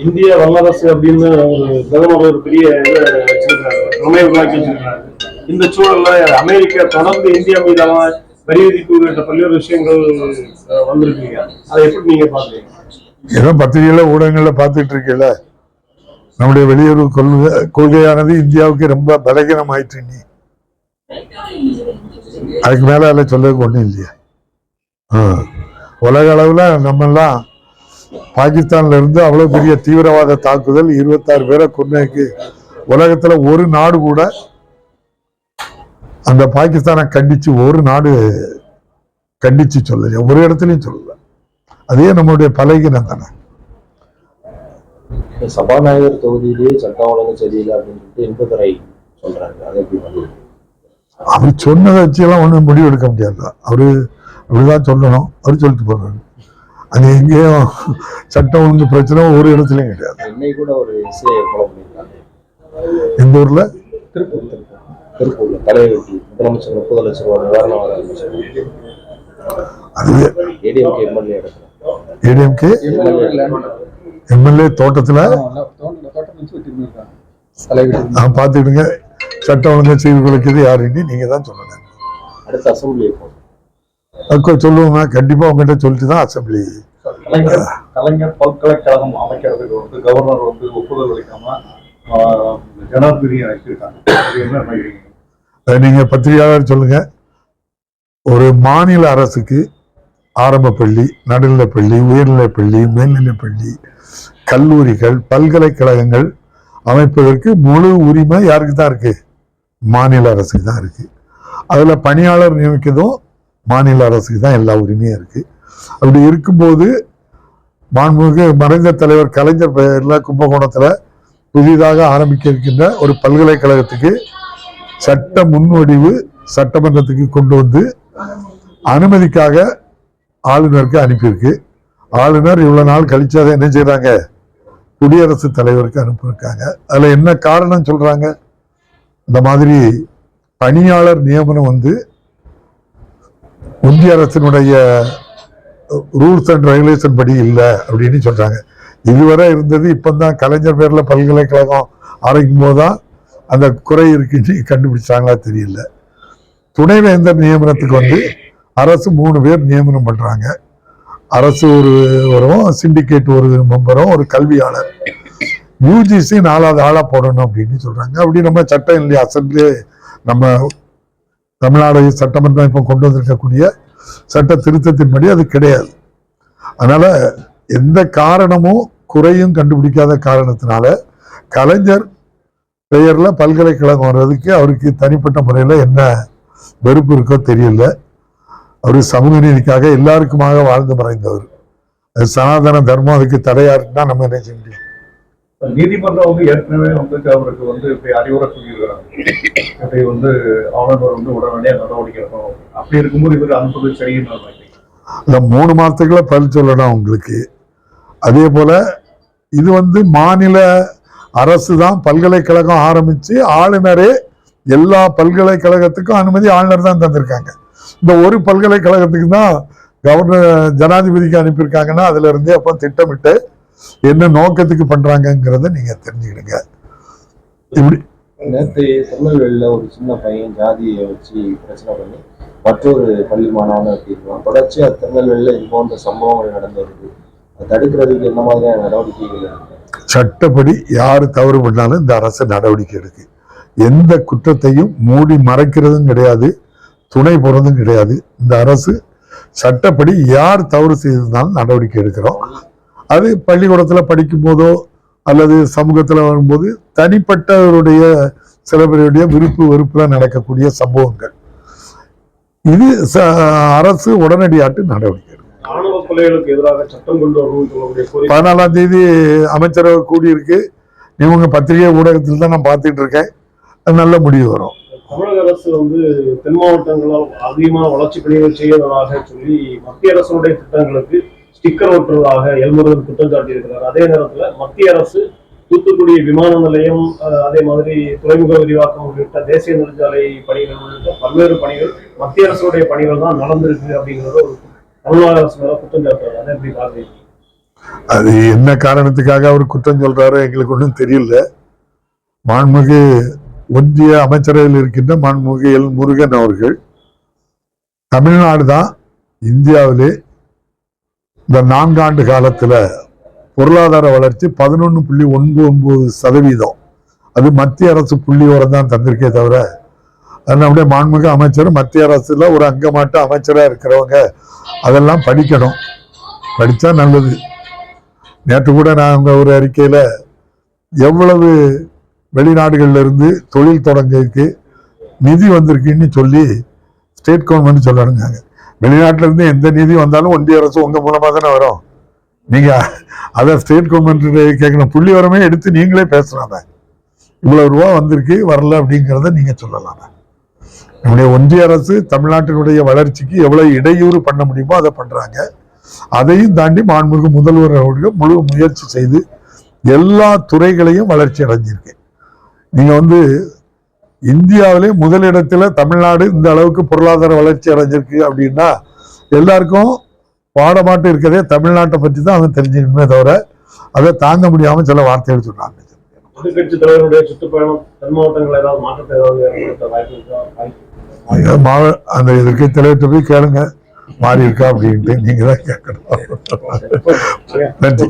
இந்திய வல்லரசு அப்படின்னு ஒரு பிரதமர் ஒரு பெரிய வச்சிருக்காரு வச்சிருக்காரு இந்த சூழல்ல அமெரிக்கா தொடர்ந்து இந்தியா மீதான வரி விதிப்பு உள்ளிட்ட பல்வேறு விஷயங்கள் வந்திருக்கீங்க அதை எப்படி நீங்க பாக்குறீங்க ஏதோ பத்திரிகையில ஊடகங்கள்ல பார்த்துட்டு இருக்கல. நம்முடைய வெளியுறவு கொள்கை கொள்கையானது இந்தியாவுக்கு ரொம்ப பலகீனம் ஆயிட்டு நீ அதுக்கு மேல அதில் சொல்லதுக்கு ஒன்றும் இல்லையா. ஆ. உலக அளவில் நம்மெல்லாம் பாகிஸ்தான்ல இருந்து அவ்வளவு பெரிய தீவிரவாத தாக்குதல் இருபத்தாறு பேரை கொன்னதுக்கு உலகத்துல ஒரு நாடு கூட அந்த பாகிஸ்தானை கண்டிச்சு ஒரு நாடு கண்டிச்சு சொல்லல. ஒரு இடத்துலயும் சொல்லல. அதே நம்மளுடைய பலகீனம் தானே. சபாநாயகர் தொகுதியிலேயே சட்டம் ஒழுங்கு சரியில்லை அப்படின்னு சொல்லிட்டு இன்பதுரை சொல்றாரு அதை எப்படி பண்ணுவீங்க? அவர் சொன்னதை வச்செல்லாம் ஒன்றும் முடிவு எடுக்க முடியாது அவரு அப்படிதான் சொல்லணும். அவர் சொல்லிட்டு போறாரு. அங்க எங்கேயும் சட்டம் ஒழுங்கு பிரச்சனை ஒரு இடத்துலயும் கிடையாது. இந்த ஊர்ல? அது ஏடிஎம்கே எம்எல்ஏ தோட்டத்துல? நான் பார்த்துக்கிடுங்க. சட்டம் ஒழுங்கா சீர்குலைக்கிறது யாருன்னு நீங்க தான் சொல்லணும். அடுத்த அசம்பிளி சொல்லுவோங்க கண்டிப்பா உங்ககிட்ட சொல்லிட்டு தான் அசம்பிளி கலைஞர் பல்கலைக்கழகம் அமைக்கிறதுக்கு வந்து கவர்னர் வந்து ஒப்புதல் அளிக்காம ஆஹ், ஜனாதிபதியை அழைச்சிருக்காங்க அது என்ன நினைக்கிறீங்க அதை நீங்க பத்திரிகையாளர் சொல்லுங்க. ஒரு மாநில அரசுக்கு ஆரம்ப பள்ளி நடுநிலைப் பள்ளி உயர்நிலைப் பள்ளி மேல்நிலைப் பள்ளி கல்லூரிகள் பல்கலைக்கழகங்கள் அமைப்பதற்கு முழு உரிமை யாருக்கு தான் இருக்கு? மாநில அரசுக்கு தான் இருக்கு. அதுல பணியாளர் நியமிக்கிறதும் மாநில அரசுக்கு தான் எல்லா உரிமையும் இருக்குது அப்படி இருக்கும்போது மாண்புமிகு மறைந்த தலைவர் கலைஞர் பெயரில் கும்பகோணத்தில் புதிதாக ஆரம்பிக்க இருக்கின்ற ஒரு பல்கலைக்கழகத்துக்கு சட்ட முன்வடிவு சட்டமன்றத்துக்கு கொண்டு வந்து அனுமதிக்காக ஆளுநருக்கு அனுப்பியிருக்கு. ஆளுநர் இவ்வளோ நாள் கழிச்சு அதை என்ன செய்கிறாங்க குடியரசுத் தலைவருக்கு அனுப்பியிருக்காங்க. அதில் என்ன காரணம் சொல்கிறாங்க இந்த மாதிரி பணியாளர் நியமனம் வந்து ஒன்றிய அரசினுடைய ரூல்ஸ் அண்ட் ரெகுலேஷன் படி இல்லை அப்படின்னு சொல்கிறாங்க இதுவரை இருந்தது இப்போ தான் கலைஞர் பேரில் பல்கலைக்கழகம் ஆரம்பிக்கும் போது தான் அந்த குறை இருக்குன்னு கண்டுபிடிச்சாங்களா தெரியல. துணைவேந்தர் நியமனத்துக்கு வந்து அரசு மூணு பேர் நியமனம் பண்ணுறாங்க அரசு ஒரு வரும் சிண்டிகேட் ஒரு மெம்பரும் ஒரு கல்வியாளர். யூஜிசி நாலாவது ஆளாக போடணும் அப்படின்னு சொல்கிறாங்க அப்படி நம்ம சட்டம் இல்லையா அசம்பிளி நம்ம தமிழ்நாடு சட்டமன்றம் இப்போ கொண்டு வந்திருக்கக்கூடிய சட்ட திருத்தத்தின்படி அது கிடையாது. அதனால் எந்த காரணமும் குறையும் கண்டுபிடிக்காத காரணத்தினால கலைஞர் பெயரில் பல்கலைக்கழகம் வர்றதுக்கு அவருக்கு தனிப்பட்ட முறையில் என்ன வெறுப்பு இருக்கோ தெரியல. அவர் சமூக நீதிக்காக எல்லாருக்குமாக வாழ்ந்து மறைந்தவர். அது சனாதன தர்மம் அதுக்கு தடையாக இருக்குன்னா நம்ம என்ன செய்ய முடியும்? நீதிமன்றம் வந்து ஏற்கனவே வந்து அவருக்கு வந்து இப்படி அறிவுரை சொல்லியிருக்கிறாங்க. இப்படி வந்து ஆளுநர் வந்து உடனடியாக நடவடிக்கை எடுக்கணும். அப்படி இருக்கும்போது இவர் அனுப்புறது சரியின்னு இந்த மூணு மாதத்துக்குள்ள பதில் சொல்லணும் உங்களுக்கு அதே போல இது வந்து மாநில அரசு தான் பல்கலைக்கழகம் ஆரம்பிச்சு ஆளுநரே எல்லா பல்கலைக்கழகத்துக்கும் அனுமதி ஆளுநர் தான் தந்திருக்காங்க. இந்த ஒரு பல்கலைக்கழகத்துக்கு தான் கவர்னர் ஜனாதிபதிக்கு அனுப்பியிருக்காங்கன்னா அதுல இருந்தே அப்போ திட்டமிட்டு என்ன நோக்கத்துக்கு பண்றாங்கங்கிறத நீங்க தெரிஞ்சுக்கிடுங்க. இப்படி நேற்று திருநெல்வேலியில் ஒரு சின்ன பையன் ஜாதியை வச்சு பிரச்சனை பண்ணி மற்றொரு பள்ளி மாணவனை வெட்டியிருக்கான் தொடர்ச்சியாக திருநெல்வேலியில் இது போன்ற சம்பவங்கள் நடந்து வருது அதை தடுக்கிறதுக்கு என்ன மாதிரியான நடவடிக்கைகள் சட்டப்படி யார் தவறு பண்ணாலும் இந்த அரசு நடவடிக்கை எடுக்கு. எந்த குற்றத்தையும் மூடி மறைக்கிறதும் கிடையாது துணை போறதும் கிடையாது. இந்த அரசு சட்டப்படி யார் தவறு செய்திருந்தாலும் நடவடிக்கை எடுக்கிறோம். அது பள்ளிக்கூடத்துல படிக்கும் போதோ அல்லது சமூகத்துல வரும்போது தனிப்பட்டவருடைய சில பேருடைய விருப்பு வெறுப்புல நடக்கக்கூடிய சம்பவங்கள். இது அரசு உடனடியாட்டு நடவடிக்கை. பதினாலாம் தேதி அமைச்சரவை கூடியிருக்கு. இவங்க பத்திரிகை ஊடகத்தில் தான் நான் பார்த்துட்டு இருக்கேன் நல்ல முடிவு வரும். தமிழக அரசு வந்து தென் மாவட்டங்களால் அதிகமாக வளர்ச்சி பணிகள் செய்வதாக சொல்லி மத்திய அரசுடைய திட்டங்களுக்கு ஸ்டிக்கர் ஒட்டுறதாக எல்முருகன் குற்றம் சாட்டியிருக்கிறார். அதே நேரத்துல மத்திய அரசு தூத்துக்குடி விமான நிலையம் அஹ், அதே மாதிரி துறைமுக விரிவாக்கம் உள்ளிட்ட தேசிய நெடுஞ்சாலை பணிகள் உள்ளிட்ட பல்வேறு பணிகள் மத்திய அரசுடைய பணிகள் தான் நடந்திருக்கு அப்படிங்கிறது ஒரு தமிழ்நாடு அரசு மேல குற்றம் சாட்டுறாரு. அதை எப்படி பாக்குறீங்க அது என்ன காரணத்துக்காக அவர் குற்றம் சொல்றாரு எங்களுக்கு ஒன்றும் தெரியல. மாண்புமிகு ஒன்றிய அமைச்சரவையில் இருக்கின்ற மாண்புமிகு எல் முருகன் அவர்கள் தமிழ்நாடு தான் இந்தியாவிலே இந்த நான்காண்டு காலத்தில் பொருளாதார வளர்ச்சி பதினொன்று புள்ளி ஒன்பது ஒன்பது சதவீதம். அது மத்திய அரசு புள்ளி தான் தந்திருக்கே தவிர அது நம்முடைய மாண்புமிகு அமைச்சர் மத்திய அரசில் ஒரு அங்கமாட்ட அமைச்சராக இருக்கிறவங்க அதெல்லாம் படிக்கணும். படித்தா நல்லது. நேற்று கூட நாங்க ஒரு அறிக்கையில் எவ்வளவு வெளிநாடுகள்ல இருந்து தொழில் தொடங்கறதுக்கு நிதி வந்திருக்குன்னு சொல்லி ஸ்டேட் கவர்மெண்ட் சொல்லணுங்க வெளிநாட்டிலேருந்து எந்த நிதி வந்தாலும் ஒன்றிய அரசு உங்கள் மூலமாக தானே வரும். நீங்கள் அதை ஸ்டேட் கவர்மெண்ட் கேட்கணும். புள்ளி வரமே எடுத்து நீங்களே பேசுகிறாங்க இவ்வளோ ரூபா வந்திருக்கு வரல அப்படிங்கிறத நீங்கள் சொல்லலாம். நம்முடைய ஒன்றிய அரசு தமிழ்நாட்டினுடைய வளர்ச்சிக்கு எவ்வளோ இடையூறு பண்ண முடியுமோ அதை பண்ணுறாங்க அதையும் தாண்டி மாண்புமிகு முதல்வர் அவர்கள் முழு முயற்சி செய்து எல்லா துறைகளையும் வளர்ச்சி அடைஞ்சிருக்கு. நீங்கள் வந்து இந்தியாவிலே முதலிடத்துல தமிழ்நாடு இந்த அளவுக்கு பொருளாதார வளர்ச்சி அடைஞ்சிருக்கு அப்படின்னா எல்லாருக்கும் பாடமாட்டு இருக்கதே தமிழ்நாட்டை பற்றி தான் அவன் தெரிஞ்சுக்கணுமே தவிர அதை தாங்க முடியாம சில வார்த்தைகள் சொன்னாங்க அந்த எதிர்க்கை தலைவர்கிட்ட போய் கேளுங்க. மாறி இருக்கா அப்படின்ட்டு நீங்க தான் கேட்கணும் நன்றி.